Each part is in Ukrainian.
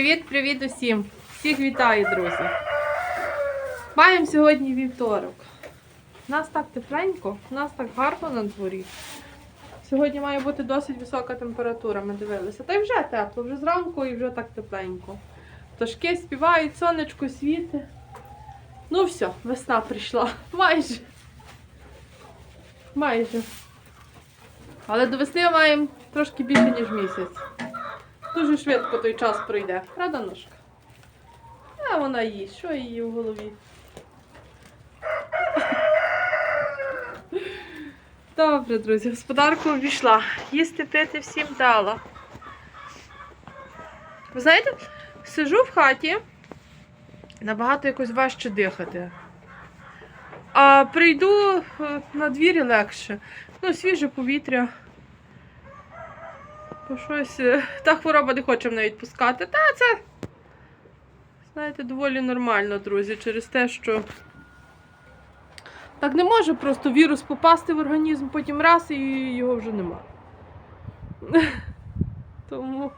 Привіт, привіт усім! Всіх вітаю, друзі! Маємо сьогодні вівторок. У нас так тепленько, у нас так гарно на дворі. Сьогодні має бути досить висока температура, ми дивилися. Та й вже тепло, вже зранку і вже так тепленько. Пташки співають, сонечко світи. Ну все, весна прийшла. Майже. Майже. Але до весни маємо трошки більше, ніж місяць. Дуже швидко той час пройде. Правда, ножка? А вона їсть, що її в голові? Добре, друзі, господарку ввійшла. Їсти пити всім дала. Ви знаєте, сижу в хаті, набагато якось важче дихати. А прийду е, на двір легше. Ну, свіже повітря. Бо щось е, та хвороба не хоче мене відпускати. Та це, знаєте, доволі нормально, друзі, через те, що так не може просто вірус попасти в організм, потім раз і його вже нема. Тому,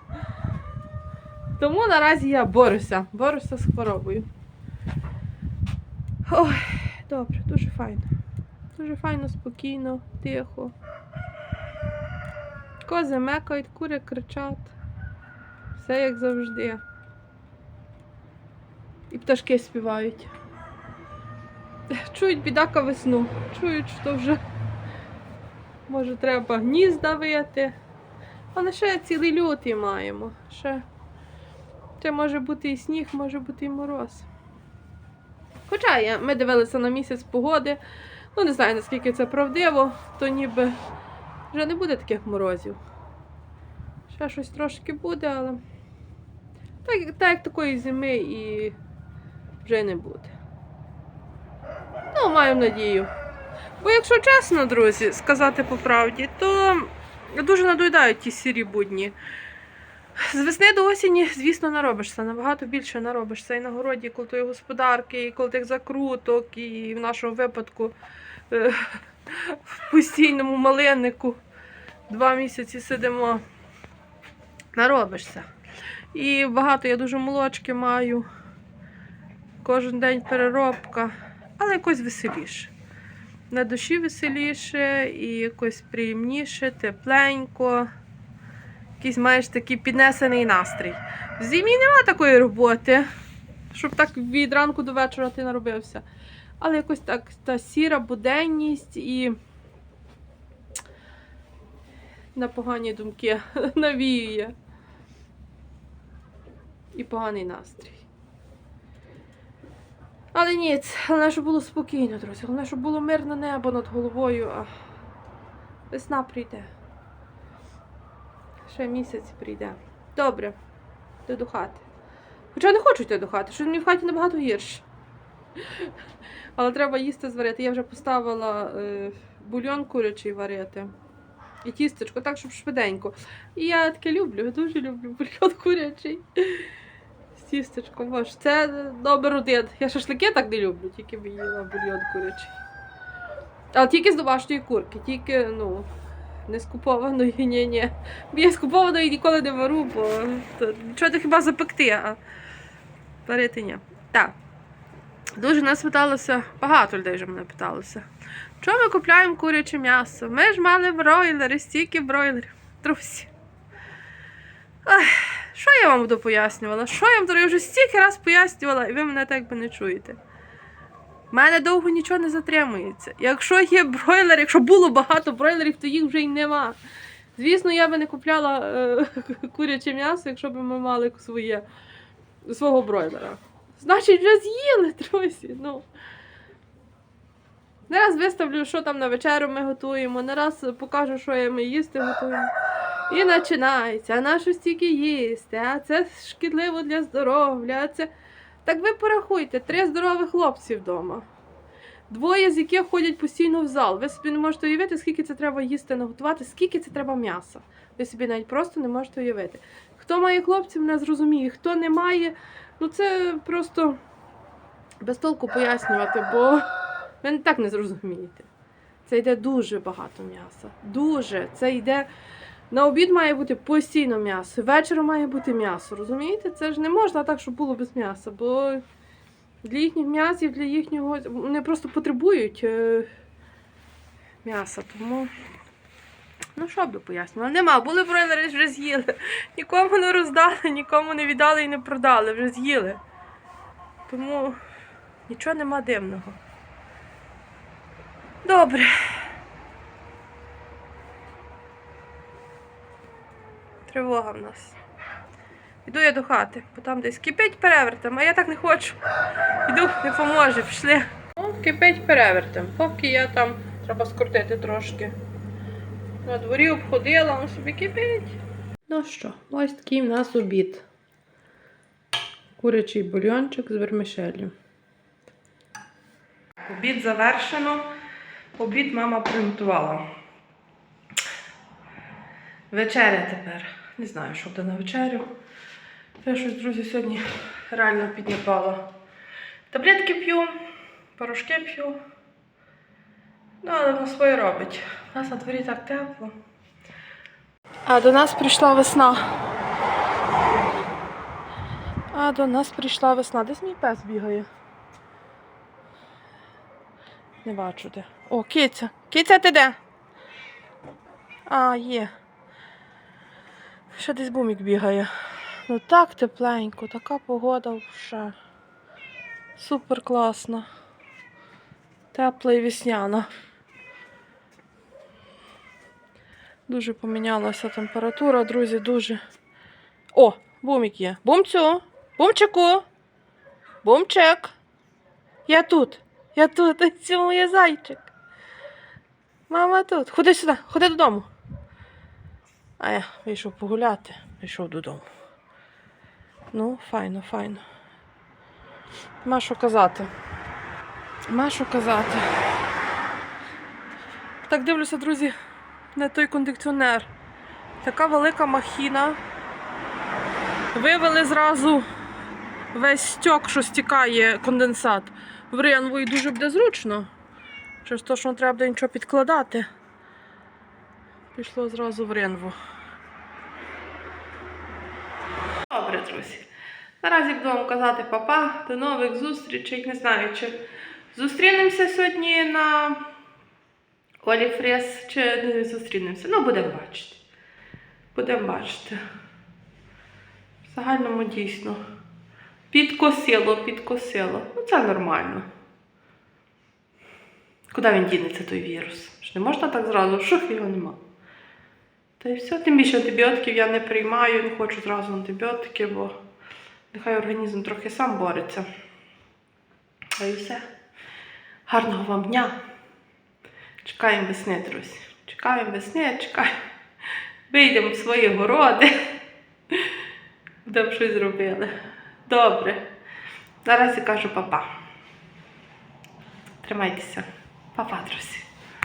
Тому наразі я борюся, борюся з хворобою. Ой, добре, дуже файно. Дуже файно, спокійно, тихо. Кози мекають, кури кричать. Все як завжди. І пташки співають. Чують бідака весну. Чують, що вже може треба гнізда вияти. Але ще цілий лютий маємо. Ще, ще може бути і сніг, може бути і мороз. Хоча ми дивилися на місяць погоди. Ну, не знаю, наскільки це правдиво, то ніби вже не буде таких морозів. Ще щось трошки буде, але так, так як такої зими і вже не буде. Ну, маємо надію. Бо, якщо чесно, друзі, сказати по правді, то дуже надоїдають ті сірі будні. З весни до осені, звісно, наробишся. Набагато більше наробишся. І на городі, коли тої господарки, і коли тих закруток, і в нашому випадку е, в постійному малиннику два місяці сидимо. наробишся. І багато я дуже молочки маю. Кожен день переробка, але якось веселіше. На душі веселіше і якось приємніше, тепленько. Якийсь маєш такий піднесений настрій. В зимі нема такої роботи, щоб так від ранку до вечора ти наробився. Але якось так та сіра буденність і на погані думки навіює. І поганий настрій. Але ні, головне, щоб було спокійно, друзі. Головне, щоб було мирне небо над головою, а весна прийде. Ще місяць прийде. Добре, йду до хати. Хоча не хочу йти до хати, що мені в хаті набагато гірше. Але треба їсти зварити. Я вже поставила е, бульйон курячий варити. І тістечко, так, щоб швиденько. І я таке люблю, дуже люблю бульйон курячий. З тістечком. Боже, це номер один. Я шашлики так не люблю, тільки б їла бульйон курячий. Але тільки з домашньої курки, тільки, ну, не з купованої, ні, ні. Я з купованої ніколи не вару, бо то, нічого то хіба запекти, а варити ні. Так. Дуже нас питалося, багато людей вже мене питалося. Чому ми купляємо куряче м'ясо? Ми ж мали бройлери, стільки бройлерів. Друзі. Що я вам буду пояснювала? Що я вам дорогі, вже стільки раз пояснювала, і ви мене так би не чуєте. У мене довго нічого не затримується. Якщо є бройлер, якщо було багато бройлерів, то їх вже й нема. Звісно, я би не купляла е, куряче м'ясо, якщо б ми мали своє, свого бройлера. Значить, вже з'їли, друзі. Ну. Не раз виставлю, що там на вечерю ми готуємо, не раз покажу, що ми їсти готуємо. І починається, а на що стільки їсти, а це шкідливо для здоров'я. а це... Так ви порахуйте, три здорових хлопці вдома. Двоє з яких ходять постійно в зал. Ви собі не можете уявити, скільки це треба їсти наготувати, скільки це треба м'яса. Ви собі навіть просто не можете уявити. Хто має хлопців, не зрозуміє. Хто не має, ну це просто без толку пояснювати, бо ви так не зрозумієте. Це йде дуже багато м'яса. Дуже. Це йде. На обід має бути постійно м'ясо, вечором має бути м'ясо. Розумієте? Це ж не можна так, щоб було без м'яса, бо для їхніх м'ясів, для їхнього. Вони просто потребують е, м'яса. Тому. Ну, що би пояснювала? Нема, були бройлери, вже з'їли. Нікому не роздали, нікому не віддали і не продали, вже з'їли. Тому нічого нема дивного. Добре. Тривога в нас. Іду я до хати, бо там десь кипить перевертем, а я так не хочу. Іду, не поможе, пішли. О, кипить перевертем. Поки я там треба скрутити трошки. На дворі обходила, воно собі кипить. Ну що, ось такий в нас обід. Курячий бульйончик з вермишелью. Обід завершено. Обід мама приготувала. Вечеря тепер. Не знаю, що буде на вечерю. Я щось, друзі, сьогодні реально підніпала. Таблетки п'ю, порошки п'ю. Ну, але воно своє робить. У нас на дворі так тепло. А до нас прийшла весна. А до нас прийшла весна. Десь мій пес бігає. Не бачу де. О, киця. Киця ти де? А, є. Ще десь бумік бігає. Ну так тепленько, така погода вже. Супер класна. Тепла і весняна. Дуже помінялася температура, друзі, дуже. О, бумік є. Бумцю! Бумчику! Бумчик! Я тут! Я тут, це моє зайчик. Мама тут. Ходи сюди, ходи додому. А я вийшов погуляти, вийшов додому. Ну, файно, файно. Ма що казати. Ма що казати. Так дивлюся, друзі, на той кондиціонер. Така велика махіна. Вивели зразу весь стьок, що стікає конденсат. В ринву і дуже буде зручно. Через те, що не треба буде нічого підкладати. Пішло зразу в ринву. Друзі. Наразі буду вам казати папа, до нових зустрічей. Не знаю, чи зустрінемося сьогодні на Олі Фрес, чи не зустрінемося. Ну, будемо бачити. Будемо бачити. В загальному дійсно. Підкосило, підкосило. Ну, це нормально. Куди він дінеться той вірус? Ж не можна так зразу, шух його нема. Та й все, тим більше антибіотиків я не приймаю, не хочу зразу антибіотики, бо нехай організм трохи сам бореться. Та і все. Гарного вам дня. Чекаємо весни, друзі. Чекаємо весни, чекаємо. Вийдемо в свої городи. Будемо щось зробили. Добре. Зараз я кажу папа. Тримайтеся. Папа, друзі.